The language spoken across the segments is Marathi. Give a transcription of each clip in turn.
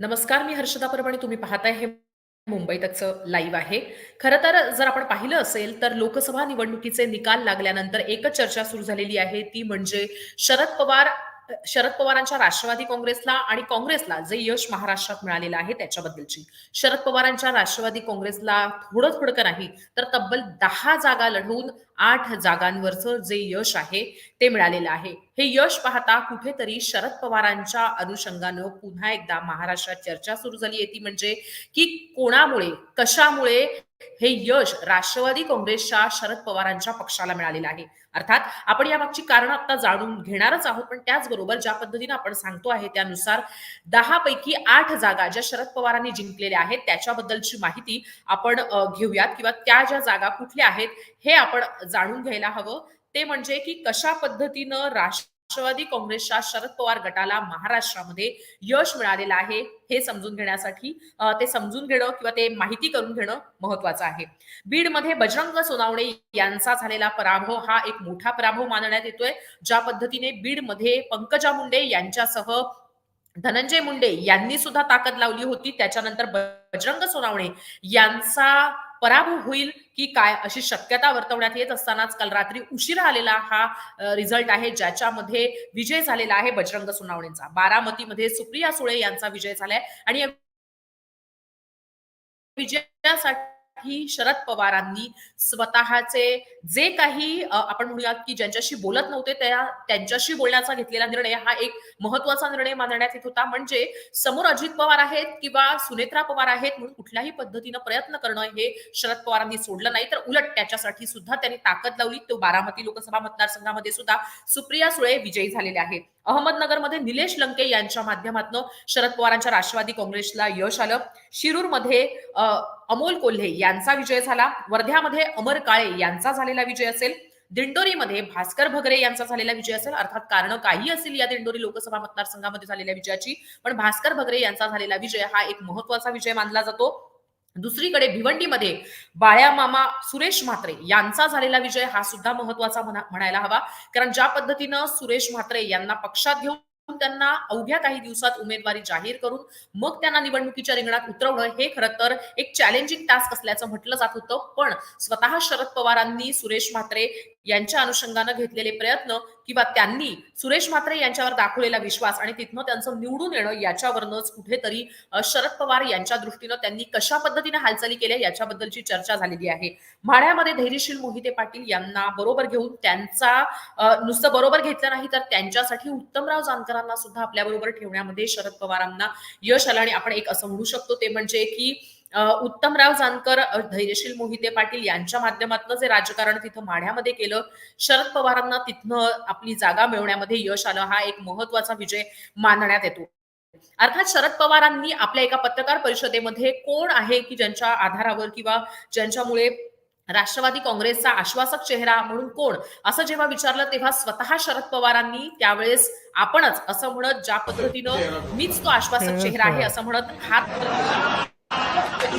नमस्कार, मी हर्षदा परभणी. तुम्ही पाहताय हे मुंबईतच लाईव्ह आहे. खरं तर जर आपण पाहिलं असेल, तर लोकसभा निवडणुकीचे निकाल लागल्यानंतर एकच चर्चा सुरू झालेली आहे, ती म्हणजे शरद पवार शरद पवारांच्या राष्ट्रवादी काँग्रेसला आणि काँग्रेसला जे यश महाराष्ट्रात मिळालेलं आहे त्याच्याबद्दलची. शरद पवारांच्या राष्ट्रवादी काँग्रेसला थोडं-थोडकं नाही, तर तब्बल दहा जागा लढवून आठ जागांवरचं जे यश आहे, ते मिळालेलं आहे. हे यश पाहता कुठेतरी शरद पवारांच्या अनुषंगानं पुन्हा एकदा महाराष्ट्रात चर्चा सुरू झाली आहे, ती म्हणजे की कोणामुळे, कशामुळे हे यश राष्ट्रवादी काँग्रेसच्या शरद पवारांच्या पक्षाला मिळालेलं आहे. अर्थात आपण यामागची कारण आता जाणून घेणारच आहोत, पण त्याचबरोबर ज्या पद्धतीने आपण सांगतो आहे त्यानुसार दहा पैकी आठ जागा ज्या शरद पवारांनी जिंकलेल्या आहेत, त्याच्याबद्दलची माहिती आपण घेऊयात किंवा त्या ज्या जागा कुठल्या आहेत, हे आपण जाणून घ्यायला हवं. ते म्हणजे की कशा पद्धतीनं राष्ट्र राष्ट्रवादी काँग्रेसच्या शरद पवार गटाला महाराष्ट्रामध्ये यश मिळालेलं आहे, हे समजून घेण्यासाठी ते समजून घेणं किंवा ते माहिती करून घेणं महत्वाचं आहे. बीडमध्ये बजरंग सोनावणे यांचा झालेला पराभव हा एक मोठा पराभव मानण्यात येतोय. ज्या पद्धतीने बीडमध्ये पंकजा मुंडे यांच्यासह धनंजय मुंडे यांनी सुद्धा ताकद लावली होती. त्याच्यानंतर बजरंग सोनावणे यांचा पराभव होईल की काय अशी शक्यता वर्तवण्यात येत असतानाच काल रात्री उशिरा आलेला हा रिझल्ट आहे ज्याच्यामध्ये विजय झालेला आहे बजरंग सुनावणींचा. बारामतीमध्ये सुप्रिया सुळे यांचा विजय झालाय आणि विजयासाठी ही शरद पवारांनी स्वतःचे जे काही आपण म्हणूयात की ज्यांच्याशी बोलत नव्हते त्या त्यांच्याशी बोलण्याचा घेतलेला निर्णय हा एक महत्त्वाचा निर्णय मानण्यात येत होता. म्हणजे समोर अजित पवार आहेत किंवा सुनेत्रा पवार आहेत म्हणून कुठल्याही पद्धतीनं प्रयत्न करणं हे शरद पवारांनी सोडलं नाही. तर उलट त्याच्यासाठी सुद्धा त्यांनी ताकद लावली. तो बारामती लोकसभा मतदारसंघामध्ये सुद्धा सुप्रिया सुळे विजयी झालेले आहेत. अहमदनगरमध्ये निलेश लंके यांच्या माध्यमातून शरद पवारांच्या राष्ट्रवादी काँग्रेसला यश आलं. शिरूरमध्ये अं अमोल कोल्हे यांचा विजय झाला. वर्ध्यामध्ये अमर काळे यांचा झालेला विजय असेल. दिंडोरीमध्ये भास्कर भगरे यांचा झालेला विजय असेल. अर्थात कारणं काही असेल या दिंडोरी लोकसभा मतदारसंघामध्ये झालेल्या विजयाची, पण भास्कर भगरे यांचा झालेला विजय हा एक महत्त्वाचा विजय मानला जातो. दुसरीकडे भिवंडीमध्ये बाळ्या मामा सुरेश म्हात्रे यांचा झालेला विजय हा सुद्धा महत्त्वाचा म्हणा म्हणायला हवा. कारण ज्या पद्धतीनं सुरेश म्हात्रे यांना पक्षात घेऊन त्यांना अवघ्या काही दिवसात उमेदवारी जाहीर करून मग त्यांना निवडणुकीच्या रिंगणात उतरवणं हे खरं तर एक चॅलेंजिंग टास्क असल्याचं म्हटलं जात होतं. पण स्वतः शरद पवारांनी सुरेश म्हात्रे यांच्या अनुषंगानं घेतलेले प्रयत्न किंवा त्यांनी सुरेश म्हात्रे यांच्यावर दाखवलेला विश्वास आणि तिथनं त्यांचं निवडून येणं याच्यावरनच कुठेतरी शरद पवार यांच्या दृष्टीनं त्यांनी कशा पद्धतीने हालचाली केल्या याच्याबद्दलची चर्चा झालेली आहे. माढ्यामध्ये धैर्यशील मोहिते पाटील यांना बरोबर घेऊन त्यांचा नुसतं बरोबर घेतलं नाही तर त्यांच्यासाठी उत्तमराव जानकरांना सुद्धा आपल्याबरोबर ठेवण्यामध्ये शरद पवारांना यश आलं आणि आपण एक असं म्हणू शकतो ते म्हणजे की उत्तमराव जानकर, धैर्यशील मोहिते पाटील यांच्या माध्यमातून जे राजकारण तिथं माढ्यामध्ये केलं, शरद पवारांना तिथनं आपली जागा मिळवण्यामध्ये यश आलं. हा एक महत्त्वाचा विजय मानण्यात येतो. अर्थात शरद पवारांनी आपल्या एका पत्रकार परिषदेमध्ये कोण आहे की ज्यांच्या आधारावर किंवा ज्यांच्यामुळे राष्ट्रवादी काँग्रेसचा आश्वासक चेहरा म्हणून कोण? असं जेव्हा विचारलं तेव्हा स्वतः शरद पवारांनी त्यावेळेस आपणच असं म्हणत ज्या पद्धतीनं मीच तो आश्वासक चेहरा आहे असं म्हणत हात いい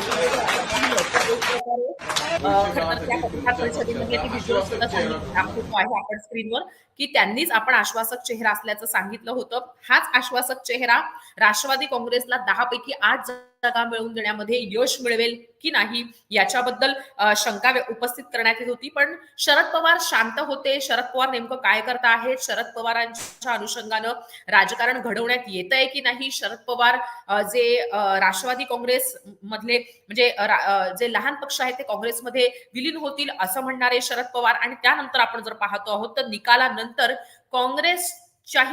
よ。प्रकारे खरं त्या पत्रकार परिषदेमध्ये ती सुद्धा दाखवतो आहे आपण स्क्रीनवर, की त्यांनीच आपण आश्वासक चेहरा असल्याचं सांगितलं होतं. हाच आश्वासक चेहरा राष्ट्रवादी काँग्रेसला दहा पैकी आठ जागा मिळवून देण्यामध्ये यश मिळवेल की नाही याच्याबद्दल शंका उपस्थित करण्यात येत होती. पण शरद पवार शांत होते. शरद पवार नेमकं काय करता आहेत? शरद पवारांच्या अनुषंगानं राजकारण घडवण्यात येतंय की नाही? शरद पवार जे राष्ट्रवादी काँग्रेस मधले म्हणजे जे लहान पक्ष आहेत ते काँग्रेसमध्ये विलीन होतील असं म्हणणारे शरद पवार. आणि त्यानंतर आपण जर पाहतो आहोत तर निकालानंतर काँग्रेस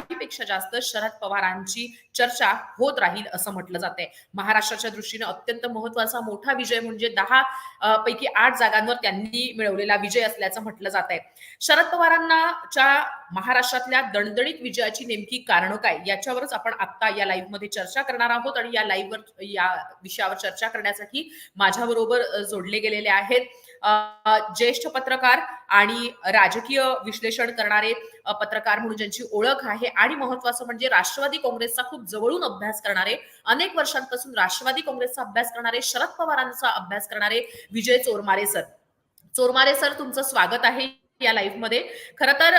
पेक्षा जास्त शरद पवारांची चर्चा होत राहील असं म्हटलं जातंय. महाराष्ट्राच्या दृष्टीने अत्यंत महत्त्वाचा मोठा विजय म्हणजे दहा पैकी आठ जागांवर त्यांनी मिळवलेला विजय असल्याचं म्हटलं जात आहे शरद पवारांना च्या महाराष्ट्रातल्या दणदणीत विजयाची नेमकी कारणं काय? याच्यावरच आपण आत्ता या लाईव्हमध्ये चर्चा करणार आहोत आणि या लाईव्हवर या विषयावर चर्चा करण्यासाठी माझ्याबरोबर जोडले गेलेले आहेत ज्येष्ठ पत्रकार आणि राजकीय विश्लेषण करणारे पत्रकार म्हणून ज्यांची ओळख आहे आणि महत्वाचं म्हणजे राष्ट्रवादी काँग्रेसचा खूप जवळून अभ्यास करणारे, अनेक वर्षांपासून राष्ट्रवादी काँग्रेसचा अभ्यास करणारे, शरद पवारांचा अभ्यास करणारे विजय चोरमारे सर. चोरमारे सर तुमचं स्वागत आहे या लाईफमध्ये खर तर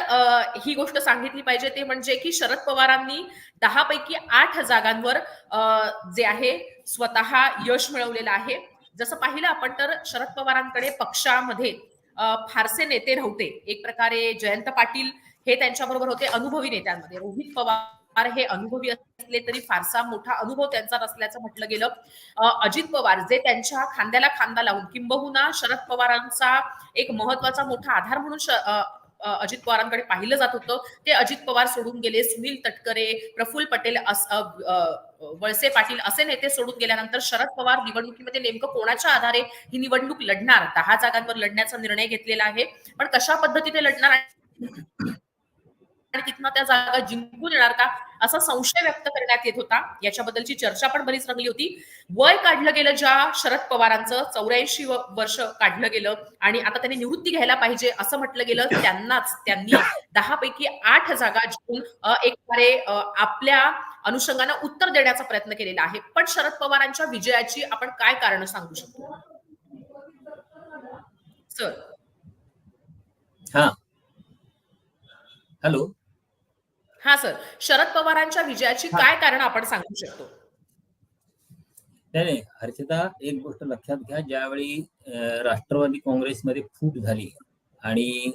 ही गोष्ट सांगितली पाहिजे ते म्हणजे की शरद पवारांनी दहा पैकी आठ जागांवर अ, जे आहे स्वतः यश मिळवलेलं आहे. जसं पाहिलं आपण तर शरद पवारांकडे पक्षामध्ये फारसे नेते नव्हते. एक प्रकारे जयंत पाटील हे त्यांच्याबरोबर होते अनुभवी नेत्यांमध्ये. रोहित पवार हे अनुभवी असले तरी फारसा मोठा अनुभव त्यांचा नसल्याचं म्हटलं गेलं. अजित पवार जे त्यांच्या खांद्याला खांदा लावून किंबहुना शरद पवारांचा एक महत्त्वाचा मोठा आधार म्हणून अजित पवारांकडे पाहिलं जात होतं. ते अजित पवार सोडून गेले सुनील तटकरे प्रफुल्ल पटेल वळसे पाटील असे नेते सोडून गेल्यानंतर शरद पवार निवडणुकीमध्ये नेमकं कोणाच्या आधारे ही निवडणूक लढणार? दहा जागांवर लढण्याचा निर्णय घेतलेला आहे. पण कशा पद्धतीने लढणार? आणि तिथनं त्या जागा जिंकून येणार का? असा संशय व्यक्त करण्यात येत होता. याच्याबद्दलची चर्चा पण बरीच रंगली होती. वय काढलं गेलं ज्या शरद पवारांचं चौऱ्याऐंशी वर्ष काढलं गेलं आणि आता त्यांनी निवृत्ती घ्यायला पाहिजे असं म्हटलं गेलं त्यांनाच त्यांनी दहा पैकी आठ जागा जिंकून एक प्रकारे आपल्या अनुषंगानं उत्तर देण्याचा प्रयत्न केलेला आहे. पण शरद पवारांच्या विजयाची आपण काय कारण सांगू शकतो? सर. हा. हॅलो. हा सर. शरद पवारांच्या विजयाची. काय कारण आपण सांगू शकतो? नाही नाही. हर्षदा एक गोष्ट लक्षात घ्या. ज्यावेळी राष्ट्रवादी काँग्रेसमध्ये फूट झाली आणि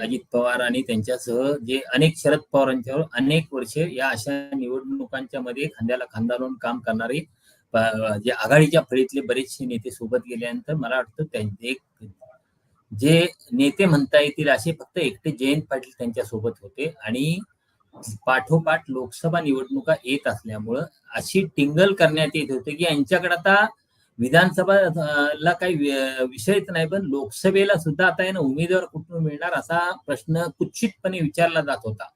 अजित पवार आणि त्यांच्यासह जे अनेक शरद पवारांच्यावर अनेक वर्षे या अशा निवडणुकांच्या मध्ये खांद्याला खांदा लावून काम करणारे जे आघाडीच्या फळीतले बरेचसे नेते सोबत गेल्यानंतर मला वाटतं त्यांचे एक जे नेते म्हणता येतील असे फक्त एकटे जयंत पाटील त्यांच्यासोबत होते आणि पाठोपाठ लोकसभा निवडणुका येत असल्यामुळं अशी टिंगल करण्यात येत होते की यांच्याकडे आता विधानसभा ला काही विषयच नाही पण लोकसभेला सुद्धा आता यांना उमेदवार कुठून मिळणार असा प्रश्न कुत्सितपणे विचारला जात होता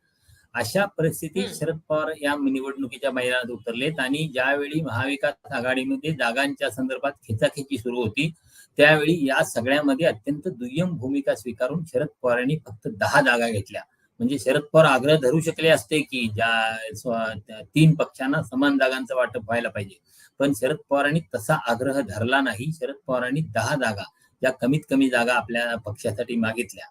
अशा परिस्थितीत. शरद पवार या निवडणुकीच्या मैदानात उतरलेत आणि ज्यावेळी महाविकास आघाडीमध्ये जागांच्या संदर्भात खेचाखेची सुरू होती त्यावेळी या सगळ्यामध्ये अत्यंत दुय्यम भूमिका स्वीकारून शरद पवारांनी फक्त दहा जागा घेतल्या म्हणजे शरद पवार आग्रह धरू शकले असते की ज्या तीन पक्षांना समान जागांचं वाटप व्हायला पाहिजे. पण शरद पवारांनी तसा आग्रह धरला नाही. शरद पवारांनी दहा जागा ज्या कमीत कमी जागा आपल्या पक्षासाठी मागितल्या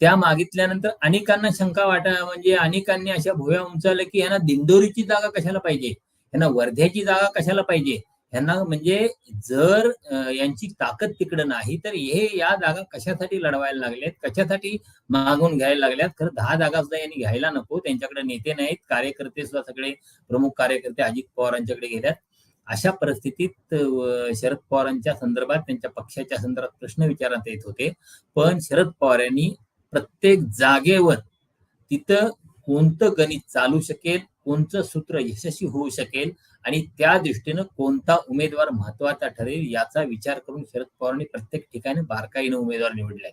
त्या मागितल्यानंतर अनेकांना शंका वाटा म्हणजे अनेकांनी अशा भुव्या उंचावल्या की यांना दिंडोरीची जागा कशाला पाहिजे? यांना वर्ध्याची जागा कशाला पाहिजे? यांना म्हणजे जर यांची ताकद तिकडं नाही तर हे या जागा कशासाठी लढवायला लागल्यात कशासाठी मागून घ्यायला लागल्यात खरं दहा जागा सुद्धा यांनी घ्यायला नको. त्यांच्याकडे नेते नाहीत. कार्यकर्ते सुद्धा सगळे प्रमुख कार्यकर्ते अजित पवारांच्याकडे गेल्यात. अशा परिस्थितीत शरद पवारांच्या संदर्भात त्यांच्या पक्षाच्या संदर्भात प्रश्न विचारण्यात येत होते. पण शरद पवार यांनी प्रत्येक जागेवर तिथं कोणतं गणित चालू शकेल? कोणतं सूत्र यशस्वी होऊ शकेल आणि त्या दृष्टीनं कोणता उमेदवार महत्त्वाचा ठरेल याचा विचार करून शरद पवारांनी प्रत्येक ठिकाणी बारकाईनं उमेदवार निवडले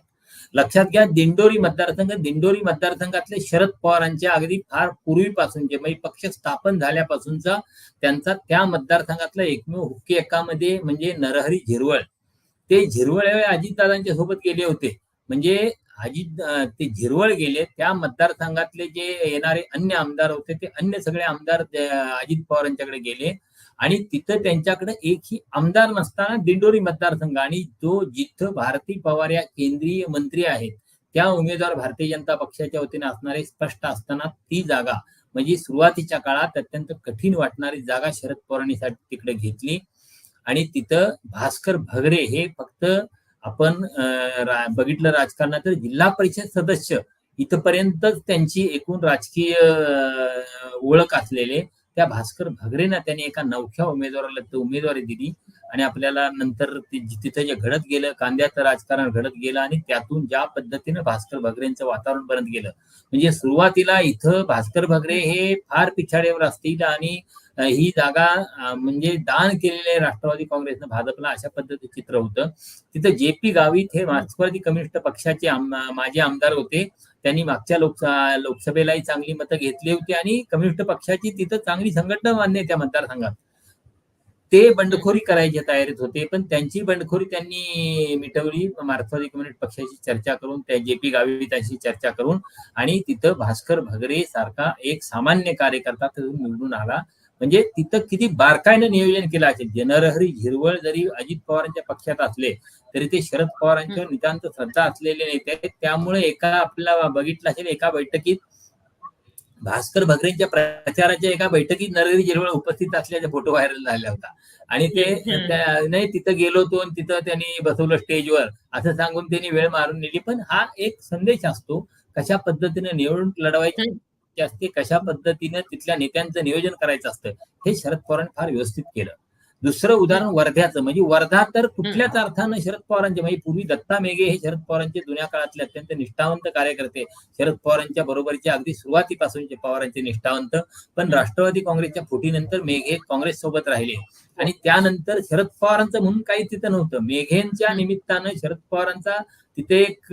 लक्षात घ्या दिंडोरी मतदारसंघ दिंडोरी मतदारसंघातले शरद पवारांच्या अगदी फार पूर्वीपासूनचे म्हणजे पक्ष स्थापन झाल्यापासूनचा त्यांचा त्या मतदारसंघातला एकमेव हुक्के एकामध्ये म्हणजे नरहरी झिरवळ. ते झिरवळ अजितदादांच्या सोबत गेले होते. म्हणजे अजित ते झिरवळ गेले. त्या मतदारसंघातले जे येणारे अन्य आमदार होते ते अन्य सगळे आमदार अजित पवारांच्याकडे गेले. आणि तिथं त्यांच्याकडे एकही आमदार नसताना दिंडोरी मतदारसंघ आणि जो जिथं भारती पवार या केंद्रीय मंत्री आहेत त्या उमेदवार भारतीय जनता पक्षाच्या वतीने असणारे स्पष्ट असताना ती जागा म्हणजे सुरुवातीच्या काळात अत्यंत कठीण वाटणारी जागा शरद पवारांनी तिकडे घेतली. आणि तिथं भास्कर भगरे हे फक्त आपण बघितलं राजकारणात तर जिल्हा परिषद सदस्य इथपर्यंतच त्यांची एकूण राजकीय ओळख असलेले त्या भास्कर भगरेना त्यांनी एका नवख्या उमेदवाराला उमेदवारी दिली आणि आपल्याला नंतर तिथं जे घडत गेलं कांद्याचं राजकारण घडत गेलं आणि त्यातून ज्या पद्धतीनं भास्कर भगरेंचं वातावरण बनत गेलं. म्हणजे सुरुवातीला इथं भास्कर भगरे हे फार पिछाडीवर असतील आणि ही जागा म्हणजे दान केलेले राष्ट्रवादी काँग्रेसनं भाजपला अशा पद्धतीचं चित्र होतं. तिथं जे पी गावित हे मार्क्सवादी कम्युनिस्ट पक्षाचे आम- माजी आमदार होते. त्यांनी मागच्या लोकसभा लोकसभेलाही चांगली मतं घेतली होती आणि कम्युनिस्ट पक्षाची तिथं चांगली संघटना मान्य त्या मतदारसंघात. ते बंडखोरी करायच्या तयारीत होते पण त्यांची बंडखोरी त्यांनी मिटवली. मार्क्सवादी कम्युनिस्ट पक्षाची चर्चा करून त्या जे पी गावित चर्चा करून आणि तिथं भास्कर भगरे सारखा एक सामान्य कार्यकर्ता तिथून निवडून आला. म्हणजे तिथं किती बारकाईनं नियोजन केलं असेल. जे नरहरी झिरवळ जरी अजित पवारांच्या पक्षात असले तरी ते शरद पवारांच्यावर नितांत श्रद्धा असलेले नेते आहेत. त्यामुळे एका आपल्याला बघितलं असेल एका बैठकीत भास्कर भगरेंच्या प्रचाराच्या एका बैठकीत नरहरी झिरवळ उपस्थित असल्याचा फोटो व्हायरल झाला होता. आणि ते नाही तिथं गेलो तो आणि तिथं त्यांनी बसवलं स्टेजवर. असं सांगून त्यांनी वेळ मारून नेली. पण हा एक संदेश असतो कशा पद्धतीने निवडणूक लढवायची असते कशा पद्धतीने तिथल्या नेत्यांचं नियोजन करायचं असतं हे शरद पवारांनी फार व्यवस्थित केलं. दुसरं उदाहरण वर्ध्याचं म्हणजे वर्धा तर कुठल्याच अर्थानं शरद पवारांचे म्हणजे पूर्वी दत्ता मेघे हे शरद पवारांचे जुन्या काळातले अत्यंत निष्ठावंत कार्यकर्ते. शरद पवारांच्या बरोबरचे अगदी सुरुवातीपासूनचे पवारांचे निष्ठावंत. पण राष्ट्रवादी काँग्रेसच्या फुटीनंतर मेघे काँग्रेस सोबत राहिले. आणि त्यानंतर शरद पवारांचं म्हणून काही तिथं नव्हतं. मेघेंच्या निमित्तानं शरद पवारांचा तिथे एक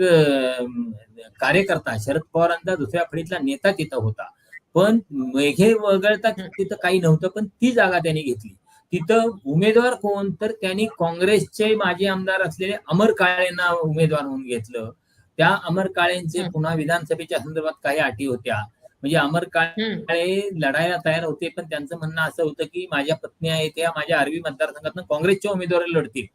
कार्यकर्ता शरद पवारांचा दुसऱ्या फळीतला नेता तिथं होता. पण मेघे वगळता तिथं काही नव्हतं पण ती जागा त्यांनी घेतली. तिथं उमेदवार कोण? तर त्यांनी काँग्रेसचे माजी आमदार असलेले अमर काळेंना उमेदवार म्हणून घेतलं. त्या अमर काळेंचे. पुन्हा विधानसभेच्या संदर्भात काही अटी होत्या. म्हणजे अमर काळे लढायला तयार होते पण त्यांचं म्हणणं असं होतं की माझ्या पत्नी आहेत त्या माझ्या आरवी मतदारसंघातनं काँग्रेसच्या उमेदवारी लढतील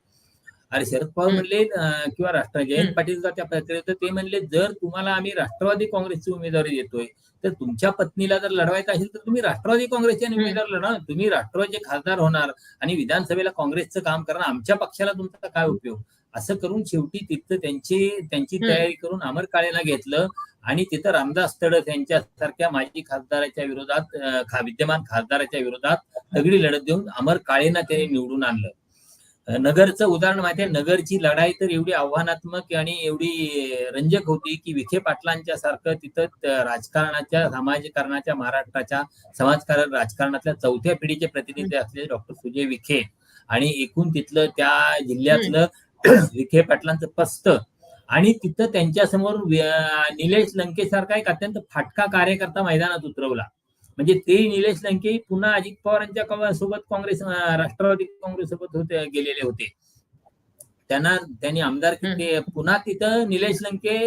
अरे शरद पवार. म्हणले किंवा राष्ट्र जयंत. पाटील त्या प्रक्रियेत होते, ते म्हणले जर तुम्हाला आम्ही राष्ट्रवादी काँग्रेसची उमेदवारी देतोय तर तुमच्या पत्नीला जर लढवायचं असेल तर तुम्ही राष्ट्रवादी काँग्रेसचे हम्म. उमेदवार लढा तुम्ही राष्ट्रवादीचे खासदार होणार आणि विधानसभेला काँग्रेसचं काम करणार आमच्या पक्षाला तुमचा काय उपयोग असं करून शेवटी तिथं त्यांची त्यांची. तयारी करून अमर काळेला घेतलं. आणि तिथं रामदास तडस यांच्यासारख्या माजी खासदाराच्या विरोधात खा- विद्यमान खासदाराच्या विरोधात तगडी लढत देऊन अमर काळेंना त्यांनी निवडून आणलं. नगरचं उदाहरण माहिती आहे नगरची लढाई तर एवढी आव्हानात्मक आणि एवढी रंजक होती की विखे पाटलांच्या सारखं तिथं राजकारणाच्या समाजकारणाच्या महाराष्ट्राच्या समाजकारण राजकारणातल्या चौथ्या पिढीचे प्रतिनिधी असलेले डॉक्टर सुजय विखे. आणि एकूण तिथलं त्या जिल्ह्यातलं विखे पाटलांचं पस्त. आणि तिथं त्यांच्यासमोर निलेश लंकेसारखा एक अत्यंत फाटका कार्यकर्ता मैदानात उतरवला. म्हणजे ते निलेश लंके पुन्हा अजित पवारांच्या सोबत काँग्रेस राष्ट्रवादी काँग्रेस सोबत होते गेलेले होते. त्यांना त्यांनी आमदार पुन्हा तिथं निलेश लंके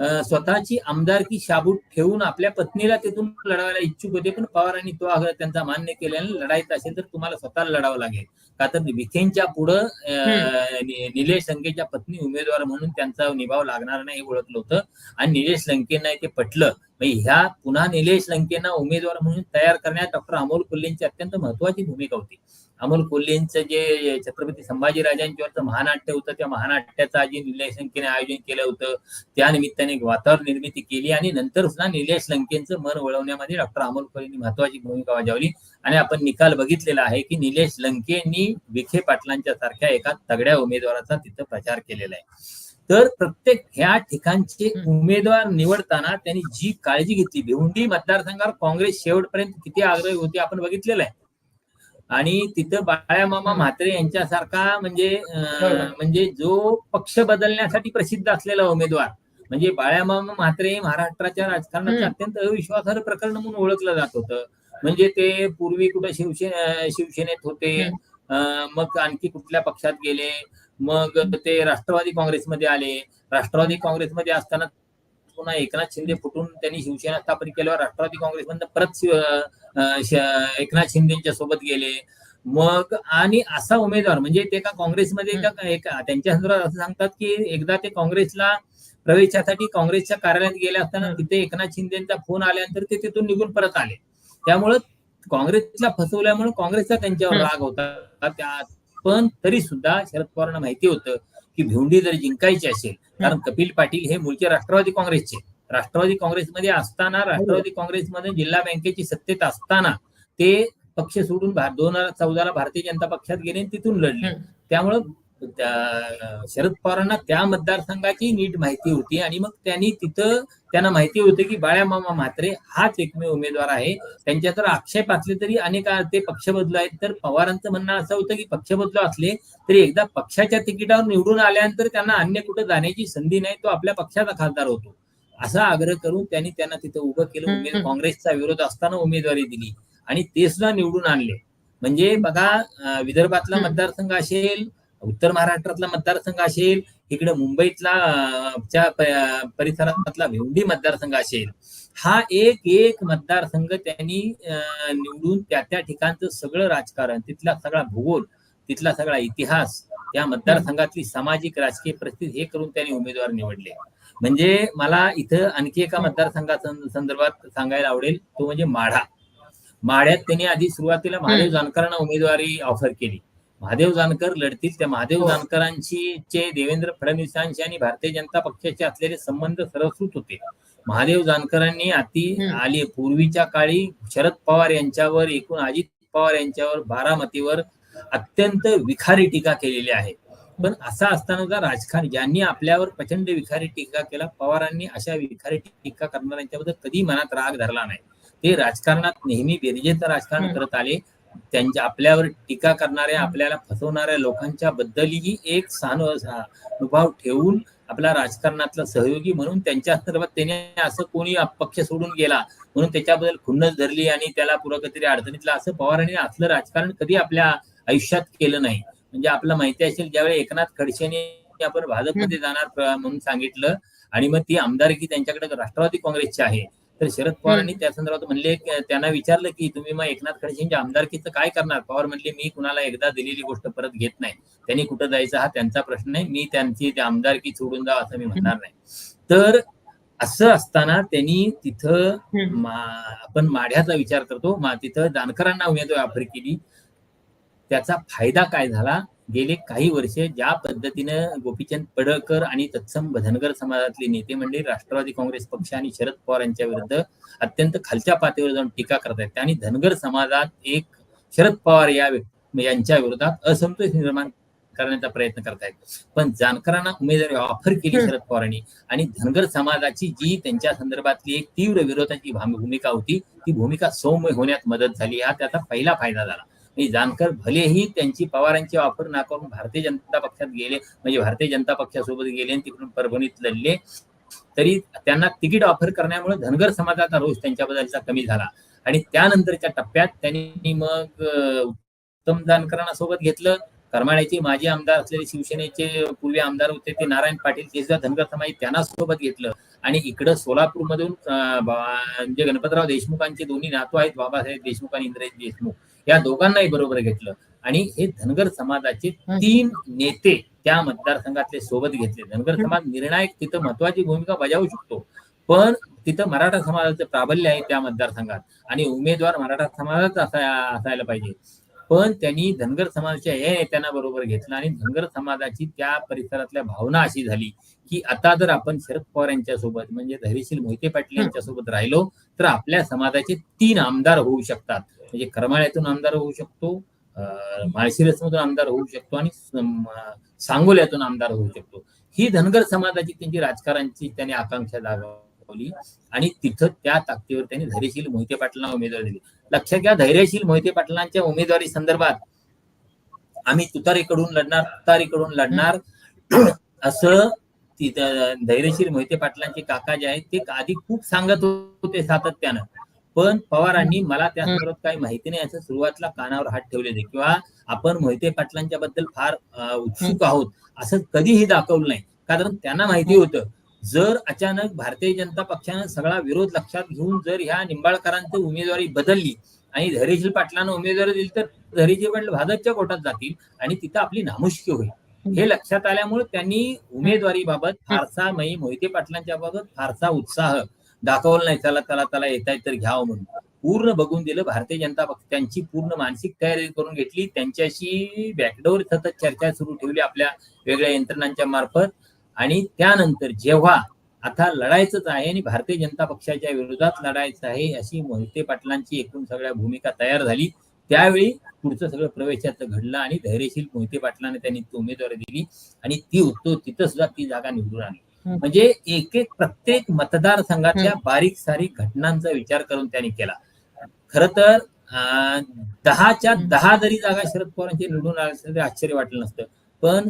स्वतःची आमदारकी शाबूत ठेवून आपल्या पत्नीला तिथून लढवायला इच्छुक होते पण पवारांनी तो आग्रह त्यांचा मान्य केल्याने लढायचं असेल तर तुम्हाला स्वतःला लढावं लागेल. का तर विखेंच्या पुढं निलेश लंकेच्या पत्नी उमेदवार म्हणून त्यांचा निभाव लागणार नाही हे ओळखलं होतं. आणि निलेश लंकेंना ते पटलं. म्हणजे ह्या पुन्हा निलेश लंकेंना उमेदवार म्हणून तयार करण्यात डॉक्टर अमोल कोल्हेंची अत्यंत महत्वाची भूमिका होती. अमोल कोल्हेंचं जे छत्रपती संभाजीराजांच्यावरचं महानाट्य होतं त्या महानाट्याचं आधी निलेश लंकेने आयोजन केलं होतं. त्या निमित्ताने एक वातावरण निर्मिती केली आणि नंतर सुद्धा निलेश लंकेंचं मन वळवण्यामध्ये डॉक्टर अमोल कोल्हेंनी महत्वाची भूमिका बजावली. आणि आपण निकाल बघितलेला आहे की निलेश लंकेंनी विखे पाटलांच्या सारख्या एका तगड्या उमेदवाराचा तिथं प्रचार केलेला आहे. तर प्रत्येक ह्या ठिकाणचे उमेदवार निवडताना त्यांनी जी काळजी घेतली भिवंडी मतदारसंघावर काँग्रेस शेवटपर्यंत किती आग्रही होती आपण बघितलेलं आहे. आणि तिथं बाळ्यामामा म्हात्रे यांच्यासारखा म्हणजे. म्हणजे जो पक्ष बदलण्यासाठी प्रसिद्ध असलेला उमेदवार. म्हणजे बाळ्यामामा म्हात्रे हे महाराष्ट्राच्या राजकारणाचं. अत्यंत अविश्वासार्ह प्रकरण म्हणून ओळखलं जात होतं. म्हणजे ते पूर्वी कुठं शिवसेना शिवसेनेत होते. मग आणखी कुठल्या पक्षात गेले? मग ते राष्ट्रवादी काँग्रेसमध्ये आले. राष्ट्रवादी काँग्रेसमध्ये असताना पुन्हा एकनाथ शिंदे फुटून त्यांनी शिवसेना स्थापन केल्यावर राष्ट्रवादी काँग्रेसमधनं परत एकनाथ शिंदेच्या सोबत गेले. मग आणि असा उमेदवार म्हणजे ते का काँग्रेसमध्ये त्यांच्या संदर्भात असं सांगतात की एकदा ते काँग्रेसला प्रवेशासाठी काँग्रेसच्या कार्यालयात गेले असताना. तिथे एकनाथ शिंदेचा फोन आल्यानंतर ते तिथून निघून परत आले. त्यामुळं काँग्रेसला फसवल्यामुळे काँग्रेसचा त्यांच्यावर. राग होता. त्या पण तरी सुद्धा शरद पवारांना माहिती होतं. की भिवंडी जर जिंकायची असेल कारण कपिल पाटील हे मूळचे राष्ट्रवादी काँग्रेसचे. राष्ट्रवादी काँग्रेसमध्ये असताना राष्ट्रवादी काँग्रेसमध्ये जिल्हा बँकेची सत्तेत असताना ते पक्ष सोडून दोन हजार चौदाला भारतीय जनता पक्षात गेले तिथून लढले. त्यामुळं त्या- शरद पवारांना त्या मतदारसंघाची नीट माहिती होती आणि मग त्यांनी तिथं त्यांना माहिती होतं की बाळ्यामामा म्हात्रे हाच एकमेव उमेदवार आहे. त्यांच्या तर आक्षेप असले तरी अनेक ते पक्ष बदलू आहेत. तर पवारांचं म्हणणं असं होतं की पक्ष बदलू असले तरी एकदा पक्षाच्या तिकिटावर निवडून आल्यानंतर त्यांना अन्य कुठे जाण्याची संधी नाही तो आपल्या पक्षाचा खासदार होतो. असा आग्रह करून त्यांनी त्यांना तिथं उभं केलं. उमेद. काँग्रेसचा विरोध असताना उमेदवारी दिली आणि ते सुद्धा निवडून आणले. म्हणजे बघा विदर्भातला. मतदारसंघ असेल उत्तर महाराष्ट्रातला मतदारसंघ असेल इकडे मुंबईतला च्या परिसरातला भिवंडी मतदारसंघ असेल. हा एक एक मतदारसंघ त्यांनी निवडून त्या त्या ठिकाणचं सगळं राजकारण तिथला सगळा भूगोल तिथला सगळा इतिहास त्या मतदारसंघातली सामाजिक राजकीय परिस्थिती हे करून त्यांनी उमेदवार निवडले. म्हणजे मला इथं आणखी एका मतदारसंघाच्या संदर्भात सांगायला आवडेल तो म्हणजे माढा. माढ्यात त्यांनी आधी सुरुवातीला महादेव जानकरांना उमेदवारी ऑफर केली. महादेव जानकर लढतील त्या महादेव हो. जानकरांची चे देवेंद्र फडणवीसांशी आणि भारतीय जनता पक्षाचे असलेले संबंध सरस्वत होते महादेव जानकरांनी अति हम्म. आली पूर्वीच्या काळी शरद पवार यांच्यावर एकूण अजित पवार यांच्यावर बारामतीवर अत्यंत विखारी टीका केलेली आहे पण असं असताना सुद्धा राजकारण ज्यांनी आपल्यावर प्रचंड विखारी टीका केला पवारांनी अशा विखारी टीका करणाऱ्यांच्याबद्दल कधी मनात राग धरला नाही ते राजकारणात नेहमी बेरजेचं राजकारण. करत आले त्यांच्या आपल्यावर टीका करणाऱ्या आपल्याला फसवणाऱ्या लोकांच्या बद्दलही एक सहानु अनुभव ठेवून आपल्या राजकारणातला सहयोगी म्हणून त्यांच्या संदर्भात त्याने असं कोणी पक्ष सोडून गेला म्हणून त्याच्याबद्दल खुन्नस धरली आणि त्याला पुढं कधीतरी अडचणीतला असं पवारांनी असलं राजकारण कधी आपल्या आयुष्यात केलं नाही. म्हणजे आपलं माहिती असेल ज्यावेळी एकनाथ खडसेने आपण भाजपमध्ये जाणार म्हणून सांगितलं आणि मग ती आमदारकी त्यांच्याकडे राष्ट्रवादी काँग्रेसची आहे. तर शरद पवारांनी त्या संदर्भात म्हणले त्यांना विचारलं की तुम्ही मग एकनाथ खडसेंच्या आमदारकीचं काय करणार? पवार म्हणले मी कुणाला एकदा दिलेली गोष्ट परत घेत नाही. त्यांनी कुठं जायचं हा त्यांचा प्रश्न नाही मी त्यांची त्या आमदारकी सोडून जा असं मी म्हणणार नाही. तर असं असताना त्यांनी तिथं आपण माढ्याचा विचार करतो. तिथं जानकरांना उमेदवारी ऑफर केली. त्याचा फायदा काय झाला? गेले काही वर्षे ज्या पद्धतीनं गोपीचंद पडळकर आणि तत्सम धनगर समाजातले नेते मंडळी राष्ट्रवादी काँग्रेस पक्ष आणि शरद पवार यांच्या विरुद्ध अत्यंत खालच्या पातळीवर जाऊन टीका करत आहेत आणि धनगर समाजात एक शरद पवार या यांच्या विरोधात असंतोष निर्माण करण्याचा प्रयत्न करतायत. पण जानकरांना उमेदवारी ऑफर केली. शरद पवारांनी आणि धनगर समाजाची जी त्यांच्या संदर्भातली एक तीव्र विरोधाची भाम- भूमिका होती ती भूमिका सौम्य होण्यात मदत झाली. हा त्याचा पहिला फायदा झाला. म्हणजे जानकर भलेही त्यांची पवारांची ऑफर नाकारून भारतीय जनता पक्षात गेले म्हणजे भारतीय जनता पक्षासोबत गेले आणि तिकडून परभणीत लढले तरी त्यांना तिकीट ऑफर करण्यामुळे धनगर समाजाचा रोष त्यांच्याबद्दलचा कमी झाला. आणि त्यानंतरच्या टप्प्यात त्यांनी मग उत्तम जानकरांना सोबत घेतलं. करमाळ्याचे माजी आमदार असलेले शिवसेनेचे पूर्वी आमदार होते ते नारायण पाटील ते सुद्धा धनगर समाज त्यांना सोबत घेतलं. आणि इकडं सोलापूरमधून जे म्हणजे गणपतराव देशमुखांचे दोन्ही नातू आहेत बाबासाहेब देशमुख आणि इंद्रजित देशमुख. या दोघांनाही बरोबर घेतलं. आणि हे धनगर समाजाचे तीन नेते त्या मतदारसंघातले सोबत घेतले. धनगर समाज निर्णायक तिथं महत्वाची भूमिका बजावू शकतो. पण तिथं मराठा समाजाचं प्राबल्य आहे त्या मतदारसंघात. आणि उमेदवार मराठा समाजाचा असाय- असायला पाहिजे. पण त्यांनी धनगर समाजाच्या या नेत्यांना बरोबर घेतलं आणि धनगर समाजाची त्या परिसरातल्या भावना अशी झाली की आता जर आपण शरद पवार यांच्या सोबत म्हणजे धैर्यशील मोहिते पाटील यांच्या सोबत राहिलो तर आपल्या समाजाचे तीन आमदार होऊ शकतात. म्हणजे करमाळ्यातून आमदार होऊ शकतो माळशिरसमधून आमदार होऊ शकतो आणि सांगोल्यातून आमदार होऊ शकतो. ही धनगर समाजाची त्यांची राजकारणची त्यांनी आकांक्षा दाखवली आणि तिथं त्या ताकदीवर त्यांनी धैर्यशील मोहिते पाटलांना उमेदवारी दिली. लक्षात घ्या धैर्यशील मोहिते पाटलांच्या उमेदवारी संदर्भात आम्ही तुतारीकडून लढणार तुतारीकडून लढणार. असं तिथं धैर्यशील मोहिते पाटलांचे काका जे आहेत ते आधी खूप सांगत होते सातत्यानं. पण पवारांनी मला त्या संदर्भात काही माहिती नाही असं सुरुवातीला कानावर हात ठेवले होते किंवा आपण मोहिते पाटलांच्या बद्दल फार उत्सुक आहोत असं कधीही दाखवलं नाही. कारण त्यांना माहिती होतं जर अचानक भारतीय जनता पक्षानं सगळा विरोध लक्षात घेऊन जर ह्या निंबाळकरांची उमेदवारी बदलली आणि धैर्यशील पाटलांना उमेदवारी दिली तर धैर्यशील पाटील भाजपच्या कोटात जातील आणि तिथं आपली नामुष्की होईल. हे लक्षात आल्यामुळे त्यांनी उमेदवारीबाबत फारसा मोहिते पाटलांच्या बाबत फारसा उत्साह दाखवलं नाही चला त्याला त्याला आहेत तर घ्यावं म्हणून. पूर्ण बघून दिलं भारतीय जनता पक्ष त्यांची पूर्ण मानसिक तयारी करून घेतली त्यांच्याशी बॅकडोर सतत चर्चा सुरू ठेवली आपल्या वेगळ्या यंत्रणांच्या मार्फत. आणि त्यानंतर जेव्हा आता लढायचंच आहे आणि भारतीय जनता पक्षाच्या विरोधात लढायचं आहे अशी मोहिते पाटलांची एकूण सगळ्या भूमिका तयार झाली. त्यावेळी पुढचं सगळं प्रवेशाचं घडलं आणि धैर्यशील मोहिते पाटलाने त्यांनी ती उमेदवारी दिली. आणि ती उत्तो तिथं सुद्धा ती जागा निवडून आणली. म्हणजे एक एक प्रत्येक मतदारसंघातल्या बारीक सारीक घटनांचा विचार करून त्यांनी केला. खर तर दहाच्या दहा जरी जागा शरद पवारांचे निवडून आले असते तरी आश्चर्य वाटलं नसतं. पण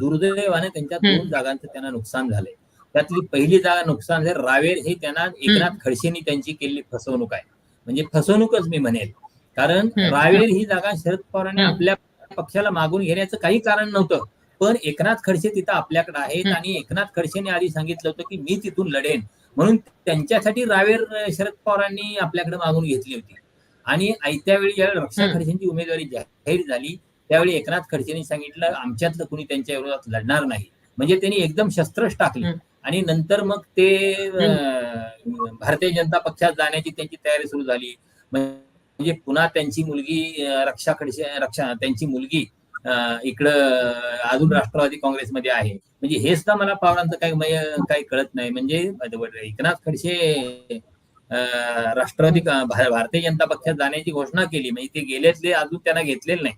दुर्दैवाने त्यांच्या दोन. जागांचं त्यांना नुकसान झालंय. त्यातली पहिली जागा नुकसान झालं रावेर हे त्यांना एकनाथ खडसेंनी त्यांची केलेली फसवणूक आहे. म्हणजे फसवणूकच मी म्हणेल. कारण. रावेर ही जागा शरद पवारांनी. आपल्या पक्षाला मागून घेण्याचं काही कारण नव्हतं. पण एकनाथ खडसे तिथं आपल्याकडे आहेत. आणि एकनाथ खडसेने आधी सांगितलं होतं की मी तिथून लढेन म्हणून त्यांच्यासाठी रावेर शरद पवारांनी आपल्याकडे मागून घेतली होती आणि आयत्या वेळी ज्यावेळी रक्षा. खडसेंची उमेदवारी जाहीर झाली त्यावेळी एकनाथ खडसेंनी सांगितलं आमच्यातलं कुणी त्यांच्या विरोधात लढणार नाही म्हणजे त्यांनी एकदम शस्त्रच टाकली. आणि नंतर मग ते भारतीय जनता पक्षात जाण्याची त्यांची तयारी सुरू झाली म्हणजे पुन्हा त्यांची मुलगी रक्षा खडसे रक्षा त्यांची मुलगी इकडं अजून राष्ट्रवादी काँग्रेसमध्ये आहे. म्हणजे हे सुद्धा मला पवारांचं काही काही कळत नाही. म्हणजे एकनाथ खडसे राष्ट्रवादी भारतीय जनता पक्षात जाण्याची घोषणा केली. म्हणजे ते गेलेतले अजून त्यांना घेतलेले नाही.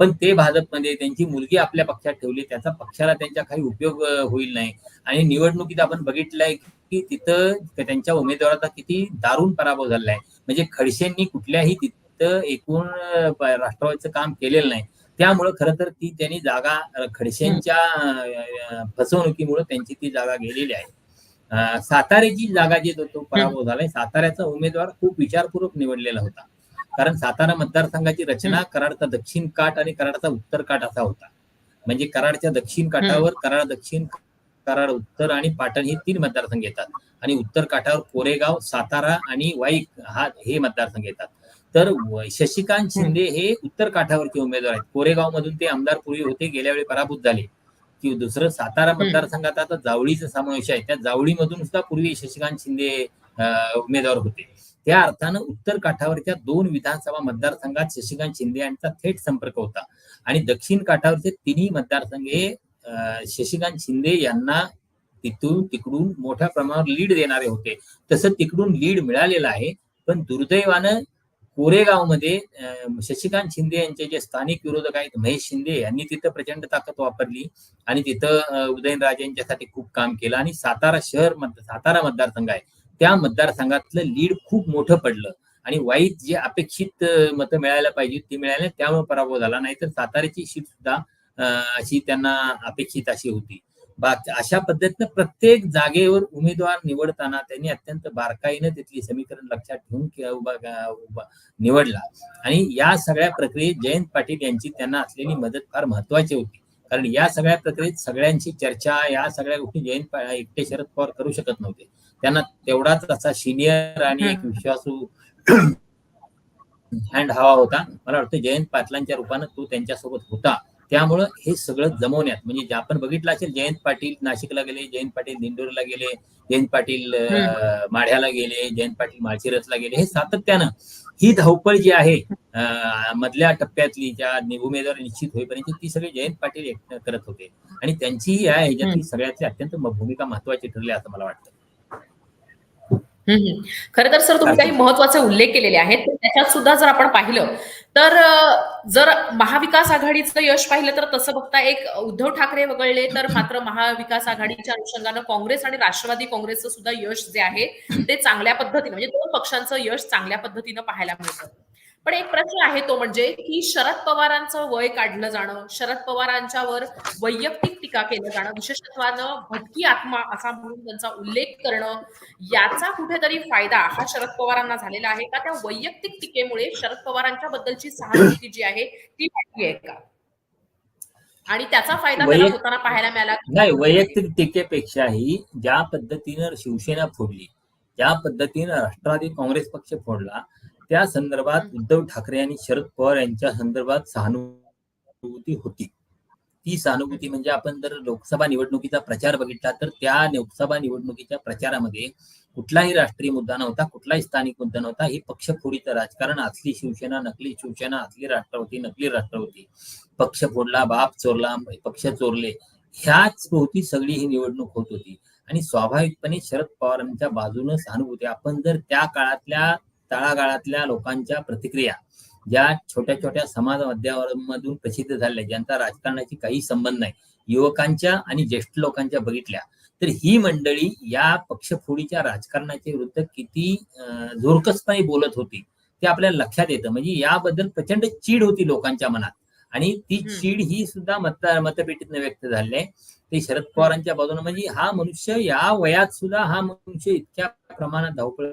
पण ते भाजपमध्ये त्यांची मुलगी आपल्या पक्षात ठेवली त्याचा पक्षाला त्यांचा काही उपयोग होईल नाही. आणि निवडणुकीत आपण बघितलंय की तिथं त्यांच्या उमेदवाराचा किती दारुण पराभव झालेला आहे म्हणजे खडसेंनी कुठल्याही तिथं एकूण राष्ट्रवादीचं काम केलेलं नाही. त्यामुळं खरं तर ती त्यांनी जागा खडसेंच्या फसवणुकीमुळे त्यांची ती जागा गेलेली आहे. साताऱ्याची जागा जी तो पराभव झालाय साताऱ्याचा उमेदवार खूप विचारपूर्वक निवडलेला होता. कारण सातारा मतदारसंघाची रचना कराडचा दक्षिण काठ आणि कराडचा उत्तर काठ असा होता. म्हणजे कराडच्या दक्षिण काठावर कराड दक्षिण कराड उत्तर आणि पाटण हे तीन मतदारसंघ येतात. आणि उत्तर काठावर कोरेगाव सातारा आणि वाईक हा हे मतदारसंघ येतात. तर शशिकांत शिंदे हे उत्तर काठावरचे उमेदवार आहेत. कोरेगाव मधून ते आमदार पूर्वी होते गेल्या वेळी पराभूत झाले. की दुसरं सातारा मतदारसंघात आता जावळीचा समावेश आहे. त्या जावळीमधून सुद्धा पूर्वी शशिकांत शिंदे उमेदवार होते. त्या अर्थानं उत्तर काठावरच्या दोन विधानसभा मतदारसंघात शशिकांत शिंदे यांचा थेट संपर्क होता. आणि दक्षिण काठावरचे तिन्ही मतदारसंघ हे शशिकांत शिंदे यांना तिथून तिकडून मोठ्या प्रमाणावर लीड देणारे होते. तसं तिकडून लीड मिळालेलं आहे. पण दुर्दैवानं कोरेगावमध्ये अं, शशिकांत शिंदे यांचे जे स्थानिक विरोधक आहेत महेश शिंदे यांनी तिथं प्रचंड ताकद वापरली आणि तिथं उदयनराज उदयनराजे यांच्यासाठी खूप काम केलं आणि सातारा शहर मत सातारा मतदारसंघ आहे. त्या मतदारसंघातलं लीड खूप मोठं पडलं आणि वाईट जे अपेक्षित मतं मिळायला पाहिजे ती मिळाली त्यामुळे पराभव झाला. नाहीतर साताऱ्याची सीट सुद्धा अं, अशी त्यांना अपेक्षित अशी होती. अशा पद्धतीनं प्रत्येक जागेवर उमेदवार निवडताना त्यांनी अत्यंत बारकाईनं तिथली समीकरण लक्षात ठेवून निवडला. आणि या सगळ्या प्रक्रियेत जयंत पाटील यांची त्यांना असलेली मदत फार महत्वाची होती. कारण या सगळ्या प्रक्रियेत सगळ्यांची चर्चा या सगळ्या गोष्टी जयंत एकटे शरद पवार करू शकत नव्हते. त्यांना तेवढाच असा सिनियर आणि एक विश्वासू हँड हवा होता. मला वाटतं जयंत पाटलांच्या रूपानं तो त्यांच्यासोबत होता. त्यामुळं हे सगळं जमवण्यात म्हणजे जे आपण बघितलं असेल जयंत पाटील नाशिकला गेले जयंत पाटील दिंडोरीला गेले जयंत पाटील माढ्याला गेले जयंत पाटील माळशिरसला गेले हे सातत्यानं ही धावपळ जी आहे मधल्या टप्प्यातली ज्या उमेदवार निश्चित होईपर्यंत ती सगळी जयंत पाटील करत होते. आणि त्यांची या ह्याच्यातली सगळ्यातली अत्यंत भूमिका महत्वाची ठरली असं मला वाटतं. खरं तर सर तुम्ही काही महत्त्वाचे उल्लेख केलेले आहेत त्याच्यात सुद्धा जर आपण पाहिलं तर जर महाविकास आघाडीचं यश पाहिलं तर तसं बघता एक उद्धव ठाकरे वगळले तर मात्र महाविकास आघाडीच्या अनुषंगानं काँग्रेस आणि राष्ट्रवादी काँग्रेसचं सुद्धा यश जे आहे ते चांगल्या पद्धतीने म्हणजे दोन पक्षांचं यश चांगल्या पद्धतीनं पाहायला मिळतं. पण एक प्रश्न आहे तो म्हणजे की शरद पवारांचं वय काढलं जाणं शरद पवारांच्यावर वैयक्तिक टीका केलं जाणं विशेषत्वानं भटकी आत्मा असा म्हणून त्यांचा उल्लेख करणं याचा कुठेतरी फायदा हा शरद पवारांना झालेला आहे का? त्या वैयक्तिक टीकेमुळे शरद पवारांच्या बद्दलची सहानुभूती जी आहे ती वाढली आहे का? आणि त्याचा फायदा होताना पाहायला मिळाला नाही वैयक्तिक टीकेपेक्षाही ज्या पद्धतीनं शिवसेना फोडली ज्या पद्धतीनं राष्ट्रवादी काँग्रेस पक्ष फोडला त्या संदर्भात उद्धव ठाकरे आणि शरद पवार यांच्या संदर्भात सहानुभूती होती. ती सहानुभूती म्हणजे आपण जर लोकसभा निवडणुकीचा प्रचार बघितला तर त्या लोकसभा निवडणुकीच्या प्रचारामध्ये कुठलाही राष्ट्रीय मुद्दा नव्हता कुठलाही स्थानिक मुद्दा नव्हता. ही पक्षफोडीचं राजकारण असली शिवसेना नकली शिवसेना असली राष्ट्रवादी नकली राष्ट्रवादी. पक्ष फोडला बाप चोरला पक्ष चोरले. ह्याच भोवती सगळी ही निवडणूक होत होती. आणि स्वाभाविकपणे शरद पवारांच्या बाजूनं सहानुभूती. आपण जर त्या काळातल्या तळागाळातल्या लोकांच्या प्रतिक्रिया ज्या छोट्या छोट्या समाज माध्यमांमधून प्रसिद्ध झाल्या ज्यांचा राजकारणाची काही संबंध नाही. युवकांच्या आणि ज्येष्ठ लोकांच्या बघितल्या. तर ही मंडळी या पक्षफोडीच्या राजकारणाच्या विरुद्ध किती जोरकसपणे बोलत होती ते आपल्याला लक्षात येतं. म्हणजे याबद्दल प्रचंड चीड होती लोकांच्या मनात. आणि ती. चीड ही सुद्धा मत मतपेटीतनं व्यक्त झाली आहे. ते शरद पवारांच्या बाजूने म्हणजे हा मनुष्य या वयात सुद्धा हा मनुष्य इतक्या प्रमाणात धावपळ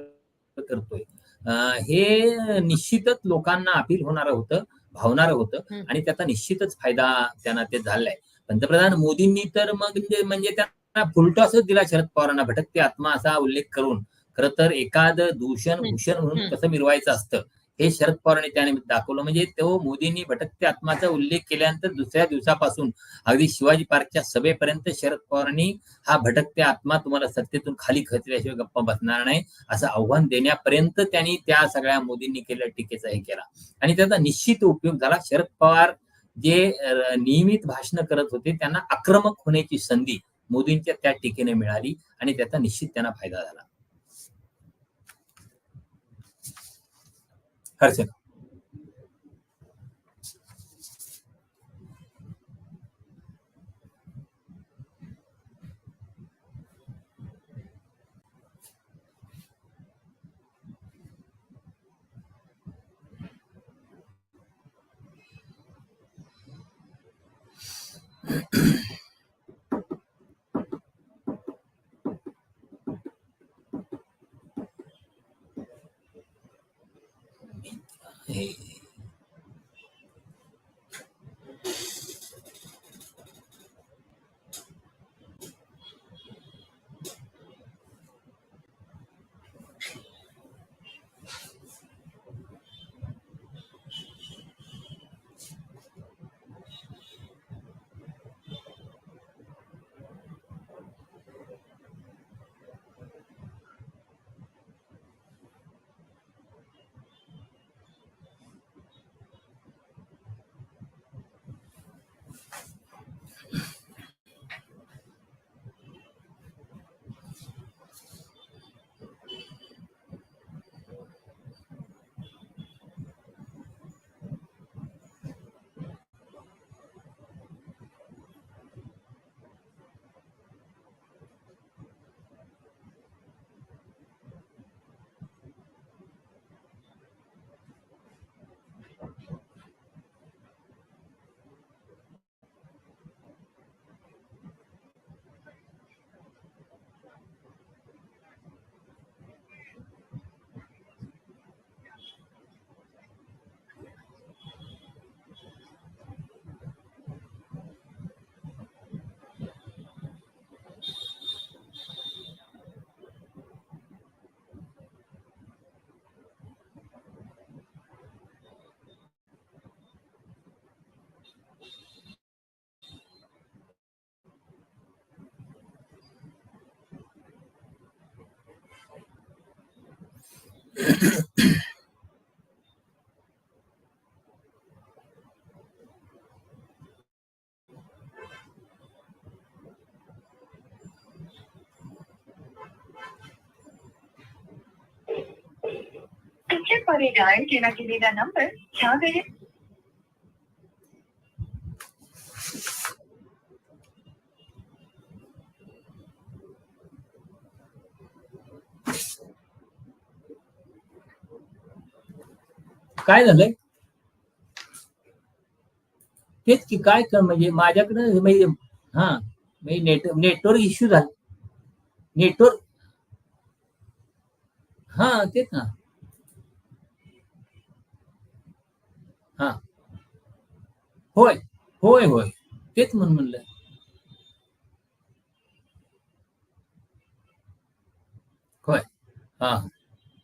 करतोय. हे निश्चितच लोकांना अपील होणारं होतं भावणारं होतं. आणि त्याचा निश्चितच फायदा त्यांना ते झालाय पंतप्रधान मोदींनी तर मग म्हणजे म्हणजे त्यांना फुलटॉसच दिला शरद पवारांना भटकते आत्मा असा उल्लेख करून खर तर एखाद दूषण. भूषण म्हणून. कसं मिरवायचं असतं हे शरद पवारांनी त्यानिमित्त दाखवलं. म्हणजे तो मोदींनी भटकत्या आत्माचा उल्लेख केल्यानंतर दुसऱ्या दिवसापासून अगदी शिवाजी पार्कच्या सभेपर्यंत शरद पवारांनी हा भटकत्या आत्मा तुम्हाला सत्तेतून खाली खचल्याशिवाय गप्पा बसणार नाही असं आव्हान देण्यापर्यंत त्यांनी त्या सगळ्या मोदींनी केलेल्या टीकेचा हे केला. आणि त्याचा निश्चित उपयोग झाला. शरद पवार जे नियमित भाषण करत होते त्यांना आक्रमक होण्याची संधी मोदींच्या त्या टीकेने मिळाली आणि त्याचा निश्चित त्यांना फायदा झाला. हर्षद तुमच्याद्वारे डायल केला गेलेला नंबर ह्या वेळेत काय झालंय? तेच की काय म्हणजे माझ्याकडे म्हणजे हा म्हणजे नेट नेटवर्क इश्यू झाला. नेटवर्क हा तेच ना. हा. होय होय होय. तेच म्हणून म्हणलं. होय. हा.